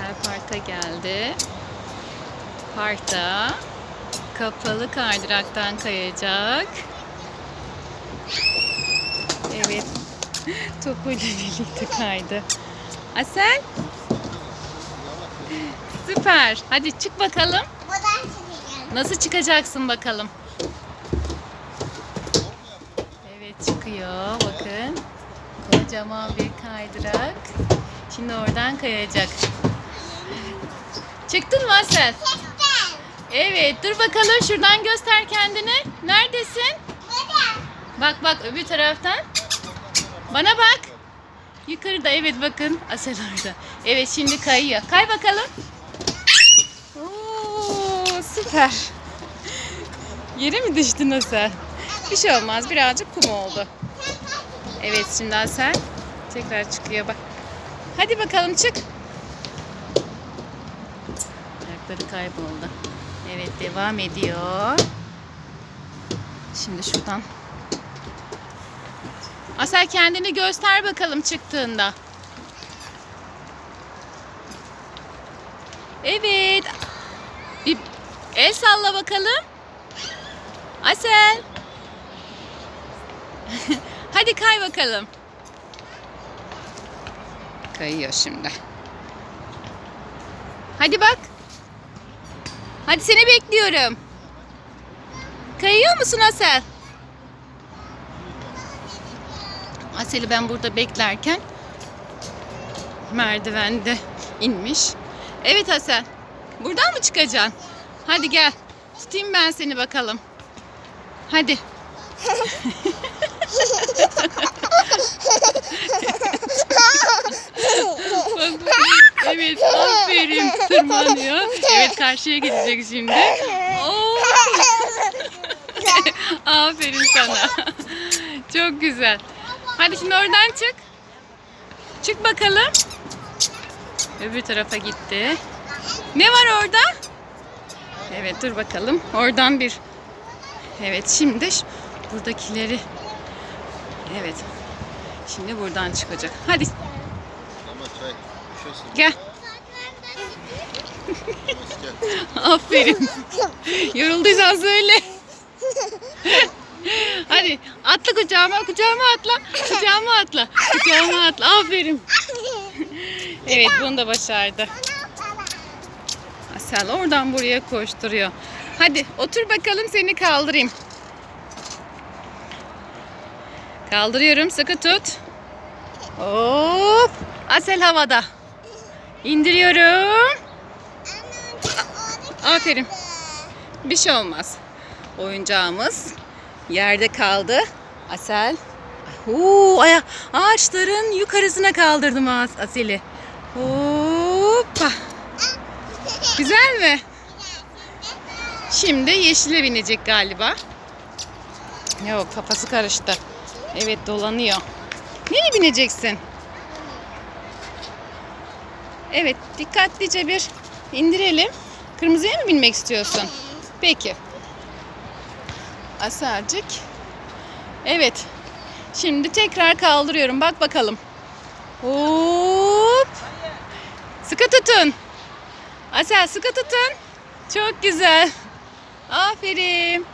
Asel parka geldi. Parkta kapalı kaydıraktan kayacak. Evet. Topuyla birlikte kaydı. Asel. Süper. Hadi çık bakalım. Nasıl çıkacaksın bakalım? Evet çıkıyor. Bakın. Kocaman bir kaydırak. Şimdi oradan kayacak. Çıktın mı Asel? Çıktım. Evet. Dur bakalım. Şuradan göster kendini. Neredesin? Burada. Bak bak öbür taraftan. Bana bak. Yukarıda evet bakın. Asel orada. Evet şimdi kayıyor. Kay bakalım. Oo, süper. Yere mi düştün Asel? Bir şey olmaz. Birazcık kum oldu. Evet şimdi Asel tekrar çıkıyor bak. Hadi bakalım çık. Ayakları kayboldu. Evet devam ediyor. Şimdi şuradan. Asel kendini göster bakalım çıktığında. Evet. Bir el salla bakalım. Asel. Hadi kay bakalım. Kayıyor şimdi. Hadi bak. Hadi seni bekliyorum. Kayıyor musun Asel? Asel'i ben burada beklerken merdivende inmiş. Evet Asel. Buradan mı çıkacaksın? Hadi gel. Tutayım ben seni bakalım. Hadi. evet aferin tırmanıyor. Evet karşıya gidecek şimdi. Oo. aferin sana. Çok güzel. Hadi şimdi oradan çık. Çık bakalım. Öbür tarafa gitti. Ne var orada? Evet dur bakalım. Oradan bir. Evet şimdi buradakileri. Evet. Şimdi buradan çıkacak. Hadi Ama çay. Gel. Aferin. Yorulduysan söyle. Hadi atla kucağıma, kucağıma atla. Kucağıma atla. Kucağıma atla. Aferin. Evet bunu da başardı. Asel oradan buraya koşturuyor. Hadi otur bakalım seni kaldırayım. Kaldırıyorum sıkı tut. Hop. Asel havada. İndiriyorum. Aferin. Bir şey olmaz. Oyuncağımız yerde kaldı. Asel. Huu, aya ağaçların yukarısına kaldırdım As Asel'i. Hoppa. Güzel mi? Şimdi yeşile binecek galiba. Yok kafası karıştı. Evet dolanıyor. Nereye bineceksin? Evet dikkatlice bir indirelim. Kırmızıya mı binmek istiyorsun? Peki. Aselcik. Evet. Şimdi tekrar kaldırıyorum. Bak bakalım. Hop. Sıkı tutun. Asel sıkı tutun. Çok güzel. Aferin.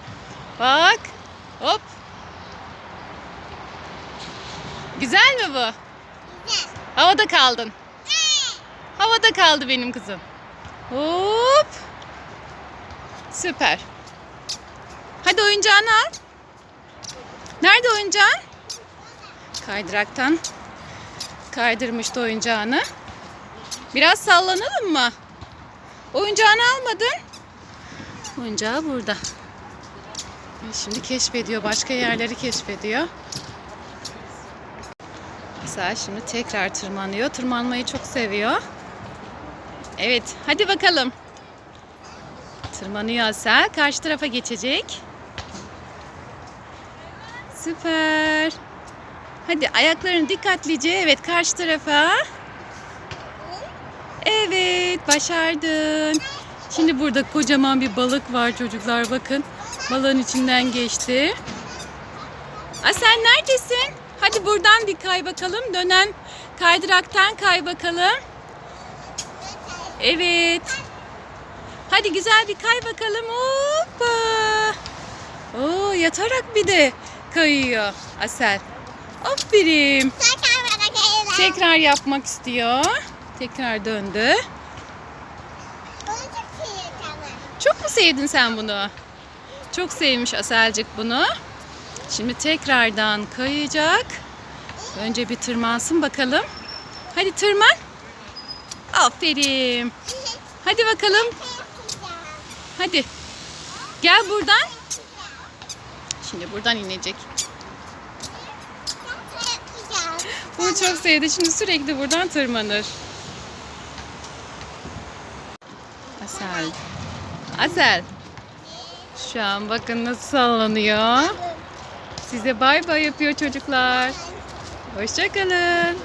Bak. Hop. Güzel mi bu? Havada kaldın. Havada kaldı benim kızım. Hop. Süper. Hadi oyuncağını al. Nerede oyuncağın? Kaydıraktan kaydırmıştı oyuncağını. Biraz sallanalım mı? Oyuncağını almadın. Oyuncağı burada. Şimdi keşfediyor. Başka yerleri keşfediyor. Mesela şimdi tekrar tırmanıyor. Tırmanmayı çok seviyor. Evet, hadi bakalım. Tırmanıyor Asel. Karşı tarafa geçecek. Süper. Hadi ayaklarını dikkatlice. Evet, karşı tarafa. Evet, başardın. Şimdi burada kocaman bir balık var çocuklar. Bakın. Balığın içinden geçti. Asel neredesin? Hadi buradan bir kay bakalım. Dönen kaydıraktan kay bakalım. Evet. Hadi güzel bir kay bakalım. Hoppa. Oo, yatarak bir de kayıyor Asel. Aferin. Tekrar yapmak istiyor. Tekrar döndü. Çok mu sevdin sen bunu? Çok sevmiş Aselcik bunu. Şimdi tekrardan kayacak. Önce bir tırmansın bakalım. Hadi tırman. Aferin. Hadi bakalım. Hadi. Gel buradan. Şimdi buradan inecek. Bunu çok sevdi. Şimdi sürekli buradan tırmanır. Asel. Asel. Şu an bakın nasıl sallanıyor. Size bay bay yapıyor çocuklar. Hoşçakalın.